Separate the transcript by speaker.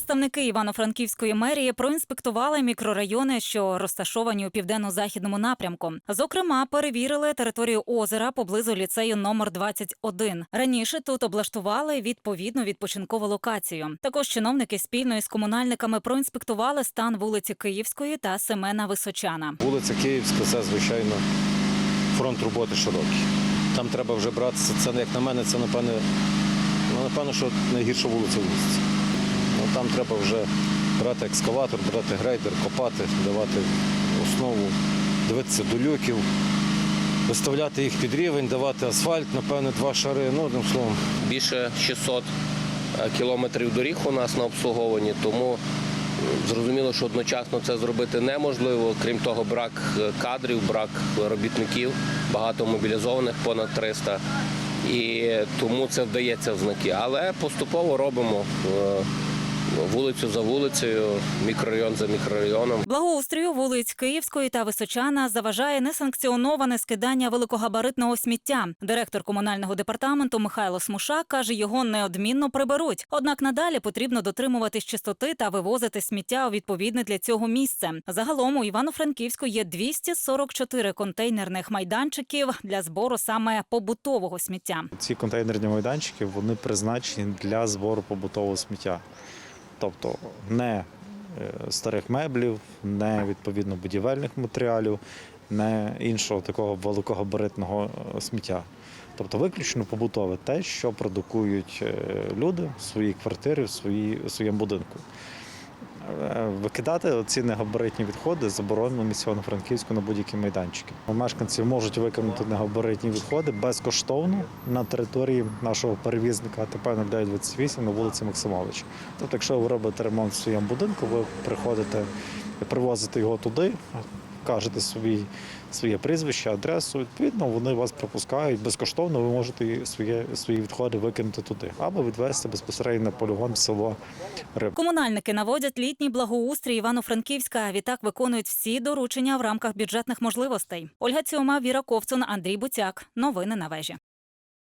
Speaker 1: Представники Івано-Франківської мерії проінспектували мікрорайони, що розташовані у південно-західному напрямку. Зокрема, перевірили територію озера поблизу ліцею номер 21. Раніше тут облаштували відповідну відпочинкову локацію. Також чиновники спільно із комунальниками проінспектували стан вулиці Київської та Семена Височана.
Speaker 2: Вулиця Київська, це звичайно фронт роботи широкий. Там треба вже братися. Це як на мене, це напевне, ну напевно, що найгірша вулиця в місті. Там треба вже брати екскаватор, брати грейдер, копати, давати основу, дивитися до люків, виставляти їх під рівень, давати асфальт, напевне, два шари. Ну, одним словом,
Speaker 3: більше 600 кілометрів доріг у нас на обслуговуванні, тому е, зрозуміло, що одночасно це зробити неможливо. Крім того, брак е, кадрів, брак робітників, багато мобілізованих, понад 300. І тому це вдається в знаки. Але поступово робимо е, вулицю за вулицею, мікрорайон за мікрорайоном.
Speaker 1: Благоустрою вулиць Київської та Височана заважає несанкціоноване скидання великогабаритного сміття. Директор комунального департаменту Михайло Смуша каже, його неодмінно приберуть. Однак надалі потрібно дотримуватись чистоти та вивозити сміття у відповідне для цього місце. Загалом у Івано-Франківську є 244 контейнерних майданчиків для збору саме побутового сміття.
Speaker 4: Ці контейнерні майданчики вони призначені для збору побутового сміття. Тобто не е, старих меблів, не відповідно будівельних матеріалів, не іншого такого великогабаритного е, сміття. Тобто виключно побутове те, що продукують е, люди в своїй квартирі, в, своїй, в своєму будинку. Е, Викидати ці негабаритні відходи заборонено місцево франківську на будь-які майданчики. Мешканці можуть викинути негабаритні відходи безкоштовно на території нашого перевізника ТП 0928 на вулиці Максимовича. Тобто, якщо ви робите ремонт в своєму будинку, ви приходите, привозите його туди, кажете собі своє прізвище, адресу. Відповідно, вони вас пропускають безкоштовно. Ви можете своє, свої відходи викинути туди або відвезти безпосередньо на полігон в село Риб.
Speaker 1: Комунальники наводять літній благоустрій Івано-Франківська. Відтак виконують всі доручення в рамках бюджетних можливостей. Ольга Цьома, Віра Ковцун, Андрій Буцяк. Новини на вежі.